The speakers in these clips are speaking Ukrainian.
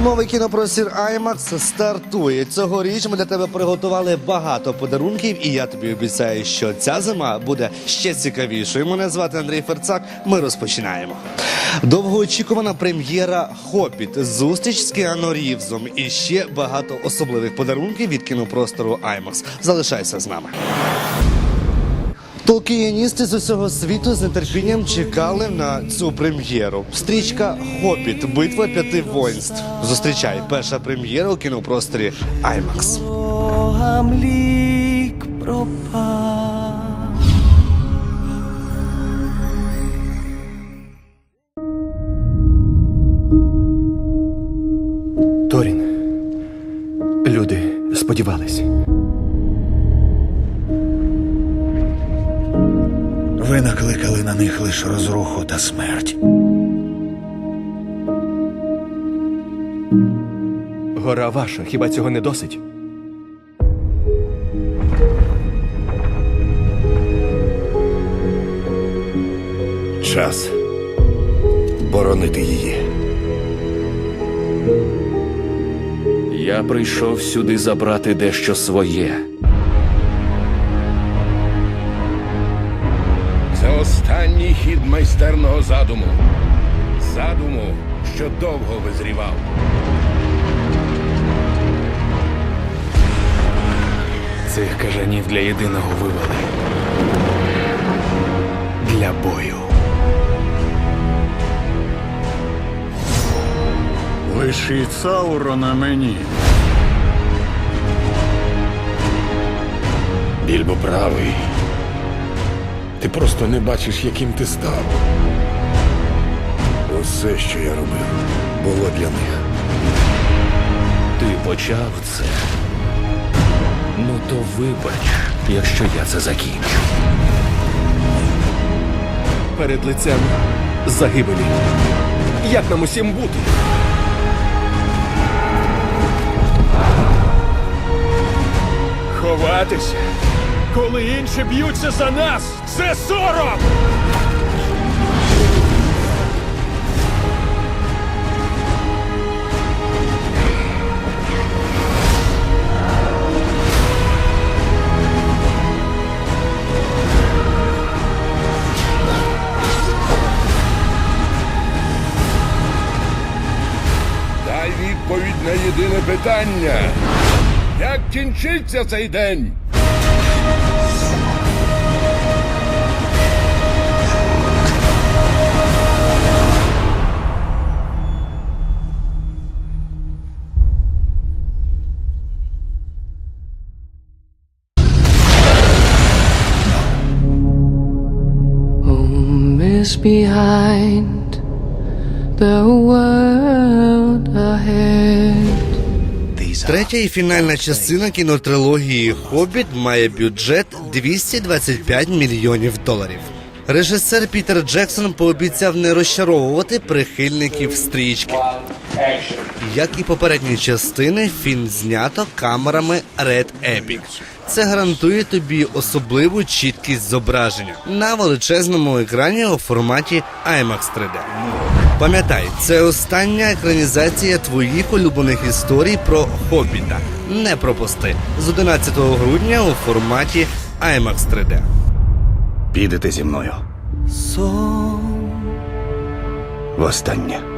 Зимовий кінопростір IMAX стартує. Цьогоріч ми для тебе приготували багато подарунків, і я тобі обіцяю, що ця зима буде ще цікавішою. Мене звати Андрій Ферцак. Ми розпочинаємо. Довгоочікувана прем'єра Хобіт, зустріч з Кіану Рівзом і ще багато особливих подарунків від кінопростору IMAX. Залишайся з нами. Толкієністи з усього світу з нетерпінням чекали на цю прем'єру. Стрічка Хобіт. Битва п'яти воїнств. Зустрічай перша прем'єра у кінопросторі IMAX. Торін. Люди сподівались. Ви накликали на них лише розруху та смерть. Гора ваша, хіба цього не досить? Час боронити її. Я прийшов сюди забрати дещо своє. Останній хід майстерного задуму. Задуму, що довго визрівав. Цих кажанів для єдиного вивели. Для бою. Лишіть Саурона мені. Більбо правий. Ти просто не бачиш, яким ти став. Усе, що я робив, було для них. Ти почав це. Ну то вибач, якщо я це закінчу. Перед лицем загибелі. Як нам усім бути? Ховатися. Коли інші б'ються за нас, це сором! Дай відповідь на єдине питання. Як кінчиться цей день? Behind the world ahead. Третя і фінальна частина кінотрилогії Хобіт має бюджет 225 мільйонів доларів. Режисер Пітер Джексон пообіцяв не розчаровувати прихильників стрічки. Як і попередні частини, фільм знято камерами Red Epic. Це гарантує тобі особливу чіткість зображення на величезному екрані у форматі IMAX 3D. Пам'ятай, це остання екранізація твоїх улюблених історій про Хобіта. Не пропусти з 11 грудня у форматі IMAX 3D. Підете зі мною. Сон Востаннє.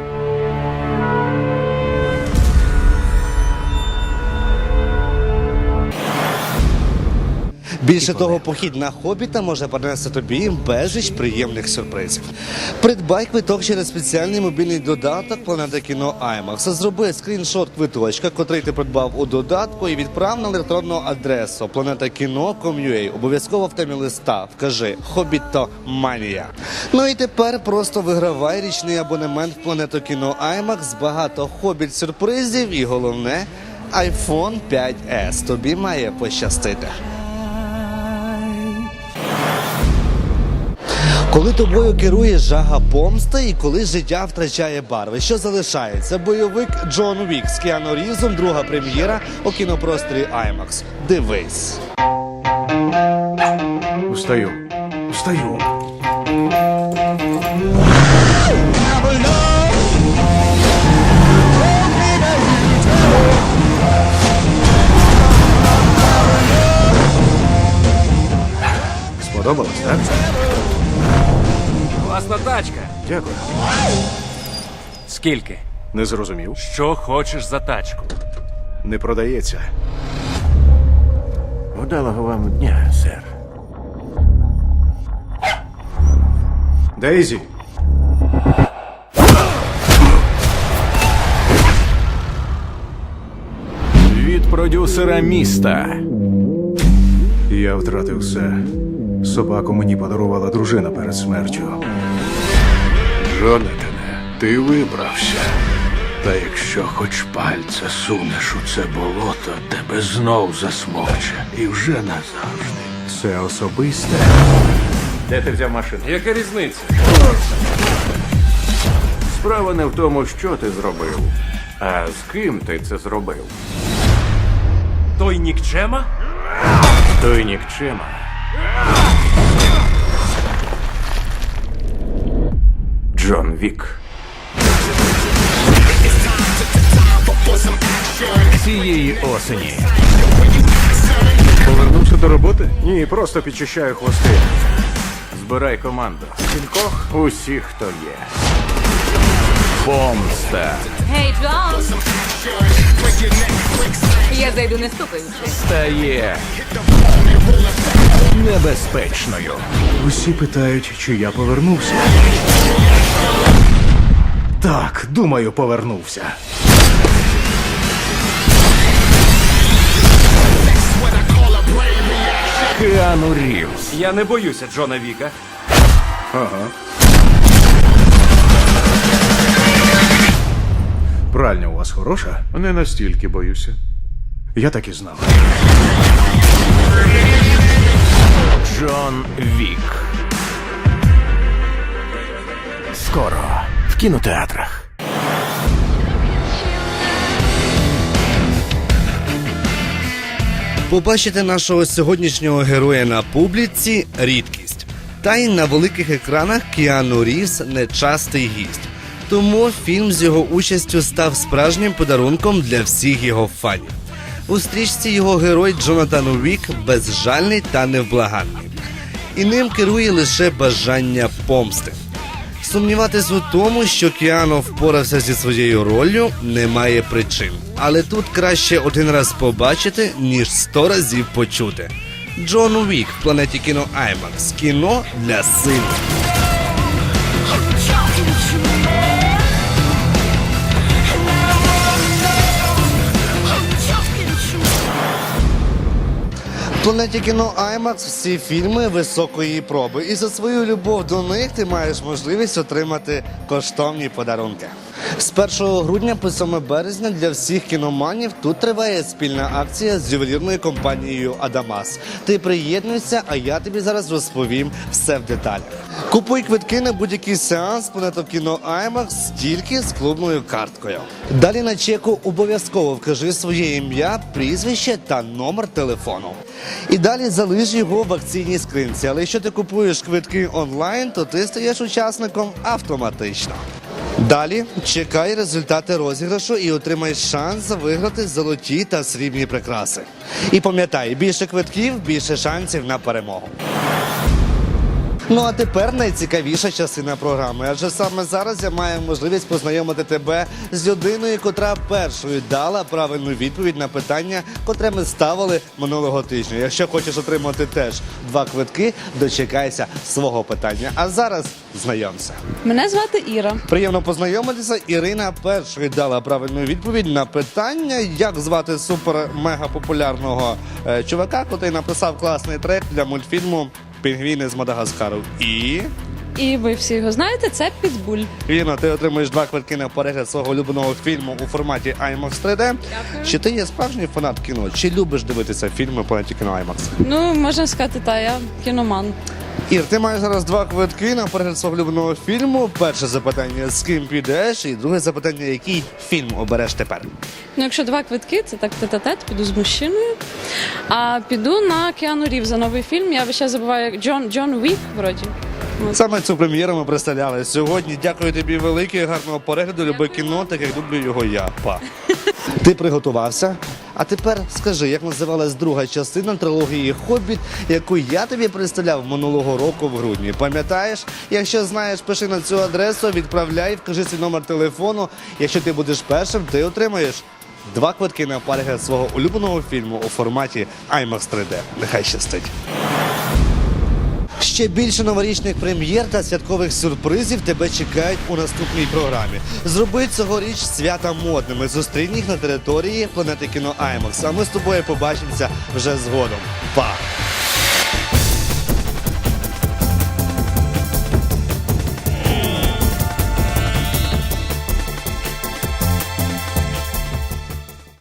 Більше того, похід на хобіта може принести тобі безліч приємних сюрпризів. Придбай квиток через спеціальний мобільний додаток Планета кіно IMAX. Зроби скріншот квиточка, котрий ти придбав у додатку, і відправ на електронну адресу planetakino.com.ua. Обов'язково в темі листа вкажи Хобітоманія. Ну і тепер просто вигравай річний абонемент в Планету кіно IMAX, багато хобіт сюрпризів і головне. iPhone 5s. Тобі має пощастити. Коли тобою керує жага помсти і коли життя втрачає барви, що залишається? Бойовик Джон Вік з кіано різом друга прем'єра у кінопросторі IMAX. Дивись. Устаю. Устаю. Сподобалось, так? Класна тачка. Дякую. Скільки? Не зрозумів. Що хочеш за тачку? Не продається. Удалого вам дня, сер. Дейзі. Від продюсера міста. Я втратив все. Собаку мені подарувала дружина перед смертю. Джонатане, ти вибрався. Та якщо хоч пальця сунеш у це болото, тебе знов засмокче. І вже назавжди. Це особисте. Де ти взяв машину? Яка різниця? Справа не в тому, що ти зробив, а з ким ти це зробив. Той нікчема? Той нікчема. Джон Вік. Цієї осені. Повернувся до роботи? Ні, просто підчищаю хвости. Збирай команду. Кількох усіх, хто є. Помста. Гей, Джон! Я зайду не стукаючи. Стає небезпечною. Усі питають, чи я повернувся. Так, думаю, повернувся. Кіану Рівз. Я не боюся Джона Віка. Ага. Пральня у вас хороша? Не настільки боюся. Я так і знав. Джон Вік. Скоро кінотеатрах. Побачити нашого сьогоднішнього героя на публіці рідкість. Та й на великих екранах Кіану Рівз не частий гість. Тому фільм з його участю став справжнім подарунком для всіх його фанів. У стрічці його герой Джонатан Уік безжальний та невблаганний. І ним керує лише бажання помсти. Сумніватись у тому, що Кіано впорався зі своєю роллю, немає причин. Але тут краще один раз побачити, ніж сто разів почути. Джон Уік в планеті кіно IMAX. Кіно для сильних. Планеті кіно IMAX всі фільми високої проби. І за свою любов до них ти маєш можливість отримати коштовні подарунки. З 1 грудня по 7 березня для всіх кіноманів тут триває спільна акція з ювелірною компанією Адамас. Ти приєднуйся, а я тобі зараз розповім все в деталях. Купуй квитки на будь-який сеанс планету кіно IMAX тільки з клубною карткою. Далі на чеку обов'язково вкажи своє ім'я, прізвище та номер телефону. І далі залиш його в акційній скринці. Але якщо ти купуєш квитки онлайн, то ти стаєш учасником автоматично. Далі чекай результати розіграшу і отримай шанс виграти золоті та срібні прикраси. І пам'ятай, більше квитків, більше шансів на перемогу. Ну а тепер найцікавіша частина програми. Адже саме зараз я маю можливість познайомити тебе з людиною, котра першою дала правильну відповідь на питання, котре ми ставили минулого тижня. Якщо хочеш отримати теж два квитки, дочекайся свого питання. А зараз знайомся. Мене звати Іра. Приємно познайомитися. Ірина першою дала правильну відповідь на питання, як звати супер-мега популярного е, чувака, який написав класний трек для мультфільму Пінгвіни з Мадагаскару. І І ви всі його знаєте, це Підбуль. Ірина, ти отримуєш два квитки на перегляд свого улюбленого фільму у форматі IMAX 3D. Чи ти є справжній фанат кіно? Чи любиш дивитися фільми по кіно IMAX? Ну, можна сказати, та я кіноман. Ір, ти маєш зараз два квитки на перегляд свого улюбленого фільму. Перше запитання з ким підеш, і друге запитання, який фільм обереш тепер? Ну, якщо два квитки, це так тет-а-тет, піду з мужчиною. А піду на Кіану Рів за новий фільм. Я ще забуваю Джон Джон Вік, вроді. Саме цю прем'єру ми представляли сьогодні. Дякую тобі велике, гарного перегляду. Люби кіно, так як люблю його я. Па. Ти приготувався. А тепер скажи, як називалась друга частина трилогії Хобіт, яку я тобі представляв минулого року в грудні. Пам'ятаєш? Якщо знаєш, пиши на цю адресу, відправляй, вкажи свій номер телефону. Якщо ти будеш першим, ти отримаєш два квитки на перегляд свого улюбленого фільму у форматі IMAX 3D. Нехай щастить. Ще більше новорічних прем'єр та святкових сюрпризів тебе чекають у наступній програмі. Зроби цьогоріч свята модними. Зустрінь їх на території планети кіно IMAX. А ми з тобою побачимося вже згодом. Па!